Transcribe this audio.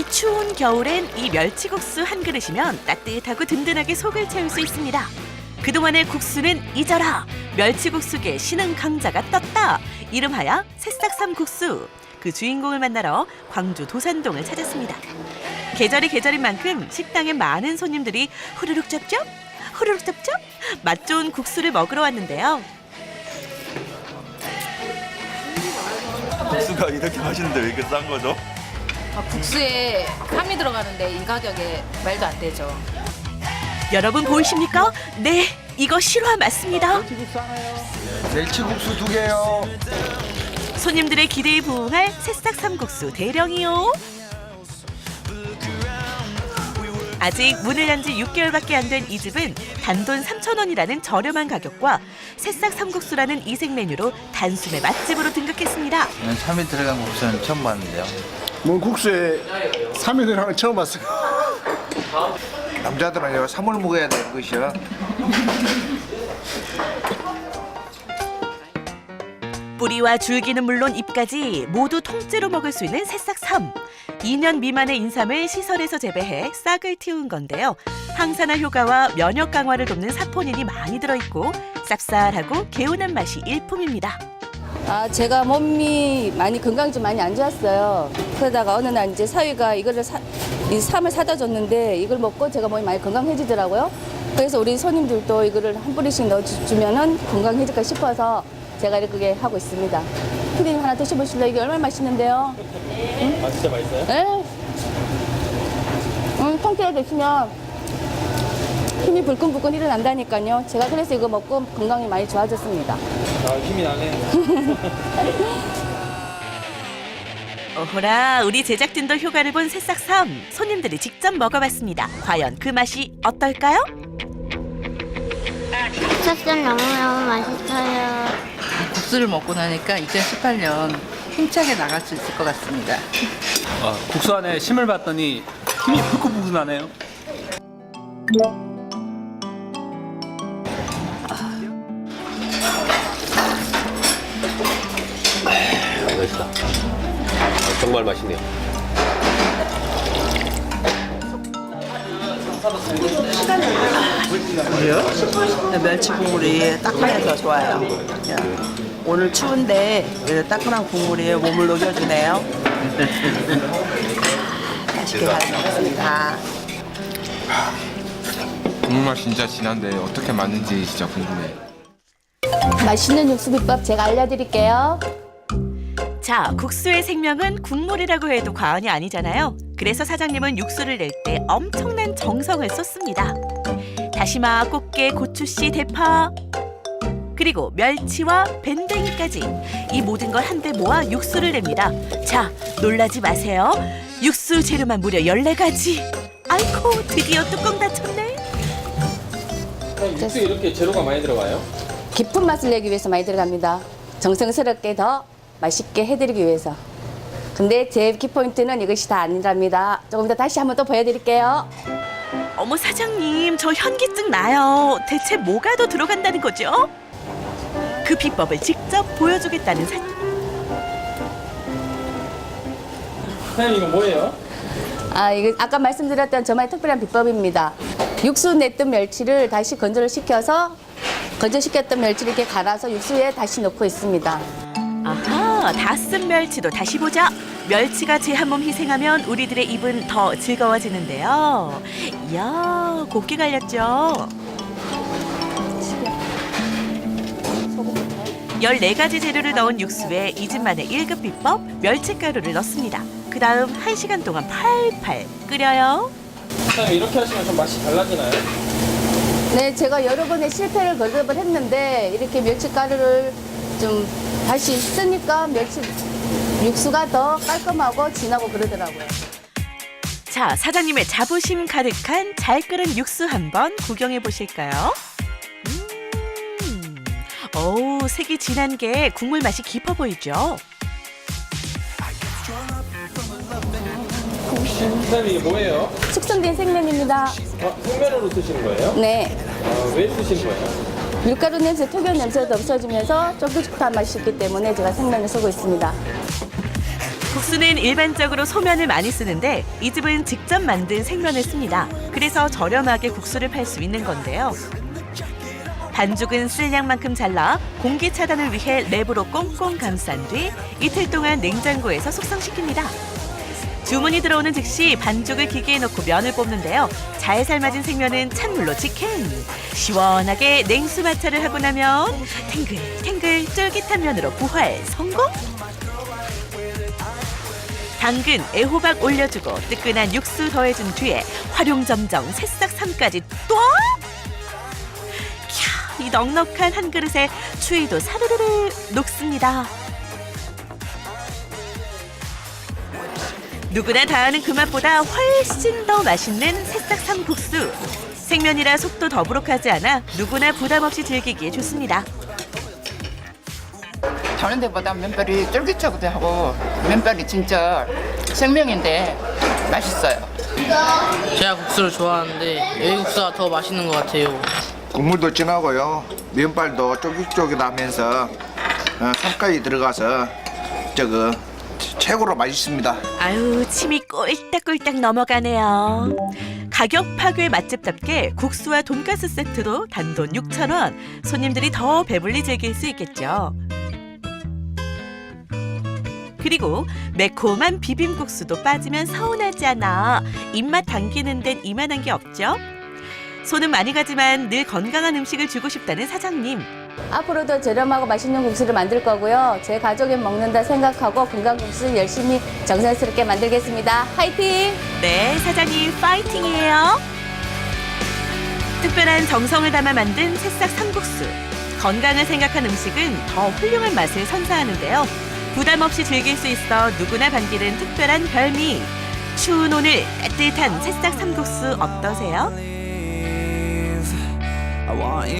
이 추운 겨울엔 이 멸치국수 한 그릇이면 따뜻하고 든든하게 속을 채울 수 있습니다. 그동안의 국수는 잊어라. 멸치국수계 신흥 강자가 떴다. 이름하여 새싹삼 국수. 그 주인공을 만나러 광주 도산동을 찾았습니다. 계절이 계절인 만큼 식당에 많은 손님들이 후루룩 쩝쩝, 후루룩 쩝쩝 맛 좋은 국수를 먹으러 왔는데요. 국수가 이렇게 맛있는데 왜 이렇게 싼 거죠? 아, 국수에 쌈이 들어가는데 이 가격에 말도 안 되죠. 여러분 보이십니까? 네, 이거 실화 맞습니다. 멸치국수 두 개요. 손님들의 기대에 부응할 새싹 삼국수 대령이요. 아직 문을 연 지 6개월밖에 안 된 이 집은 단돈 3,000원이라는 저렴한 가격과 새싹 삼국수라는 이색 메뉴로 단숨에 맛집으로 등극했습니다. 저는 참이 들어간 국수는 처음 봤는데요. 뭐 국수에 삼이 들어가는 거 처음 봤어요. 남자들은 아니라 삼을 먹어야 되는 것이요. 뿌리와 줄기는 물론 잎까지 모두 통째로 먹을 수 있는 새싹 삼. 2년 미만의 인삼을 시설에서 재배해 싹을 틔운 건데요. 항산화 효과와 면역 강화를 돕는 사포닌이 많이 들어있고 쌉쌀하고 개운한 맛이 일품입니다. 아, 제가 몸이 많이 건강이 좀 많이 안 좋았어요. 그러다가 어느 날 이제 사위가 이거를 사, 이 삼을 사다 줬는데 이걸 먹고 제가 몸이 많이 건강해지더라고요. 그래서 우리 손님들도 이거를 한 뿌리씩 넣어주면은 건강해질까 싶어서 제가 이렇게 하고 있습니다. 피디님 하나 드셔보실래요? 이게 얼마나 맛있는데요? 응? 아, 진짜 맛있어요? 네. 음, 통째로 드시면 힘이 불끈불끈 일어난다니까요. 제가 그래서 이거 먹고 건강이 많이 좋아졌습니다. 오호라 우리 제작진도 효과를 본 새싹 삼 손님들이 직접 먹어봤습니다. 과연 그 맛이 어떨까요? 찹쌀 너무너무 맛있어요. 국수를 먹고 나니까 2018년 힘차게 나갈 수 있을 것 같습니다. 아, 국수 안에 심을 봤더니 힘이 불끈불끈 나네요. 정말 맛있네요. 네, 멸치 국물이 따끈해서 좋아요. 오늘 추운데 따끈한 국물이 몸을 녹여주네요. 맛있게 잘 먹었습니다. 국물 맛 진짜 진한데 어떻게 만든지 진짜 궁금해요. 맛있는 육수 비법 제가 알려드릴게요. 자, 국수의 생명은 국물이라고 해도 과언이 아니잖아요. 그래서 사장님은 육수를 낼 때 엄청난 정성을 쏟습니다. 다시마, 꽃게, 고추씨, 대파, 그리고 멸치와 밴댕이까지 이 모든 걸 한데 모아 육수를 냅니다. 자, 놀라지 마세요. 육수 재료만 무려 14가지. 아이고, 드디어 뚜껑 닫혔네. 육수에 이렇게 재료가 많이 들어가요? 깊은 맛을 내기 위해서 많이 들어갑니다. 정성스럽게 더 맛있게 해드리기 위해서. 근데 제 키포인트는 이것이 다 아니랍니다. 조금 더 다시 한번 또 보여드릴게요. 어머 사장님, 저 현기증 나요. 대체 뭐가 더 들어간다는 거죠? 그 비법을 직접 보여주겠다는 사... 사장님 이거 뭐예요? 아, 이거 아까 말씀드렸던 저만의 특별한 비법입니다. 육수 냈던 멸치를 다시 건조를 시켜서 건조시켰던 멸치를 이렇게 갈아서 육수에 다시 넣고 있습니다. 아하, 다 쓴 멸치도 다시 보자. 멸치가 제 한 몸 희생하면 우리들의 입은 더 즐거워지는데요. 이야, 곱게 갈렸죠. 14가지 재료를 넣은 육수에 이 집만의 1급 비법 멸치가루를 넣습니다. 그 다음 1시간 동안 팔팔 끓여요. 사장님 이렇게 하시면 좀 맛이 달라지나요? 네, 제가 여러 번의 실패를 거듭을 했는데 이렇게 멸치가루를 좀 다시 쓰니까 멸치 육수가 더 깔끔하고 진하고 그러더라고요. 자, 사장님의 자부심 가득한 잘 끓은 육수 한번 구경해 보실까요? 음, 어우, 색이 진한 게 국물 맛이 깊어 보이죠? 사장님 이게 뭐예요? 숙성된 생면입니다. 아, 생면으로 쓰시는 거예요? 네. 아, 왜 쓰시는 거예요? 밀가루 냄새, 특유한 냄새도 없어지면서 쫀득쫀득한 맛이 있기 때문에 제가 생면을 쓰고 있습니다. 국수는 일반적으로 소면을 많이 쓰는데 이 집은 직접 만든 생면을 씁니다. 그래서 저렴하게 국수를 팔 수 있는 건데요. 반죽은 쓸 양만큼 잘라 공기 차단을 위해 랩으로 꽁꽁 감싼 뒤 이틀 동안 냉장고에서 숙성시킵니다. 주문이 들어오는 즉시 반죽을 기계에 넣고 면을 뽑는데요. 잘 삶아진 생면은 찬물로 직행. 시원하게 냉수 마찰을 하고 나면 탱글탱글 쫄깃한 면으로 부활 성공. 당근, 애호박 올려주고 뜨끈한 육수 더해준 뒤에 활용점정 새싹 삼까지 또. 캬, 이 넉넉한 한 그릇에 추위도 사르르르 녹습니다. 누구나 다 아는 그 맛보다 훨씬 더 맛있는 새싹 삼 국수. 생면이라 속도 더부룩하지 않아 누구나 부담 없이 즐기기에 좋습니다. 다른 데보다 면발이 쫄깃하기도 하고 면발이 진짜 생명인데 맛있어요. 제가 국수를 좋아하는데 여기 국수가 더 맛있는 것 같아요. 국물도 진하고요. 면발도 쫄깃쫄깃하면서 어, 살까지 들어가서 저거 최고로 맛있습니다. 아유 침이 꼴딱꼴딱 넘어가네요. 가격 파괴 맛집답게 국수와 돈가스 세트도 단돈 6천 원. 손님들이 더 배불리 즐길 수 있겠죠. 그리고 매콤한 비빔국수도 빠지면 서운하지 않아. 입맛 당기는 데는 이만한 게 없죠. 손은 많이 가지만 늘 건강한 음식을 주고 싶다는 사장님. 앞으로도 저렴하고 맛있는 국수를 만들 거고요. 제 가족이 먹는다 생각하고 건강 국수 열심히 정성스럽게 만들겠습니다. 화이팅! 네, 사장님 파이팅이에요. 특별한 정성을 담아 만든 새싹 삼국수. 건강을 생각한 음식은 더 훌륭한 맛을 선사하는데요. 부담 없이 즐길 수 있어 누구나 반기는 특별한 별미. 추운 오늘 따뜻한 새싹 삼국수 어떠세요?